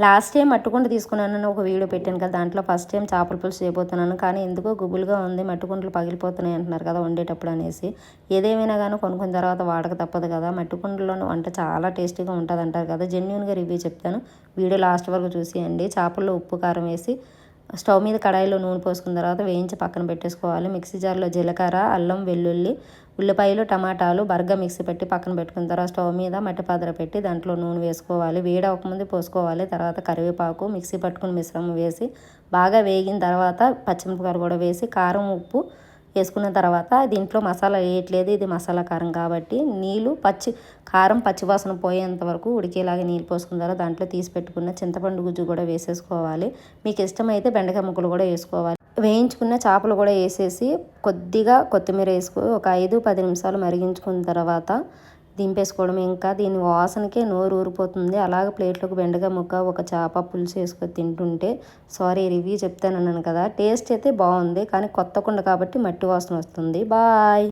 Last time మట్టుకుంట తీసుకున్నానని ఒక video పెట్టాను కదా దాంట్లో ఫస్ట్ టైం చేపల పులుసు చేయబోతున్నాను. కానీ ఎందుకో గుబులుగా ఉంది మట్టుకుంటలు పగిలిపోతున్నాయి అంటున్నారు కదా వండేటప్పుడు అనేసి. ఏదేమైనా కానీ కొనుక్కున్న తర్వాత వాడక తప్పదు కదా. మట్టుకుంటలోని వంట చాలా టేస్టీగా ఉంటుంది అంటారు కదా. జెన్యున్గా రివ్యూ చెప్తాను. వీడియో లాస్ట్ వరకు చూసేయండి. చేపల్లో ఉప్పు కారం వేసి స్టవ్ మీద కడాయిలో నూనె పోసుకున్న తర్వాత వేయించి పక్కన పెట్టేసుకోవాలి. మిక్సీ జార్లో జీలకర్ర అల్లం వెల్లుల్లి ఉల్లిపాయలు టమాటాలు బర్గా మిక్సీ పెట్టి పక్కన పెట్టుకున్న తర్వాత స్టవ్ మీద మట్టి పాత్ర పెట్టి దాంట్లో నూనె వేసుకోవాలి. వేడి అవ్వకముందు పోసుకోవాలి. తర్వాత కరివేపాకు మిక్సీ పట్టుకుని మిశ్రమం వేసి బాగా వేగిన తర్వాత పచ్చిమిరపకాయలు కూడా వేసి కారం ఉప్పు వేసుకున్న తర్వాత దీంట్లో మసాలా వేయట్లేదు. ఇది మసాలా కారం కాబట్టి నీళ్ళు పచ్చి కారం పచ్చివాసన పోయేంత వరకు ఉడికేలాగా నీళ్ళు పోసుకున్న తర్వాత దాంట్లో తీసి పెట్టుకున్న చింతపండు గుజ్జు కూడా వేసేసుకోవాలి. మీకు ఇష్టమైతే బెండకాయ ముక్కలు కూడా వేసుకోవాలి. వేయించుకున్న చేపలు కూడా వేసేసి కొద్దిగా కొత్తిమీర వేసుకో ఒక ఐదు పది నిమిషాలు మరిగించుకున్న తర్వాత దింపేసుకోవడం. ఇంకా దీని వాసనకే నోరు ఊరిపోతుంది అలాగ ప్లేట్లోకి బెండకాయ ముక్క ఒక చేప పులుసు వేసుకొని తింటుంటే సారీ రివ్యూ చెప్తానన్నాను కదా టేస్ట్ అయితే బాగుంది కానీ కొత్త కుండ కాబట్టి మట్టి వాసన వస్తుంది. బాయ్!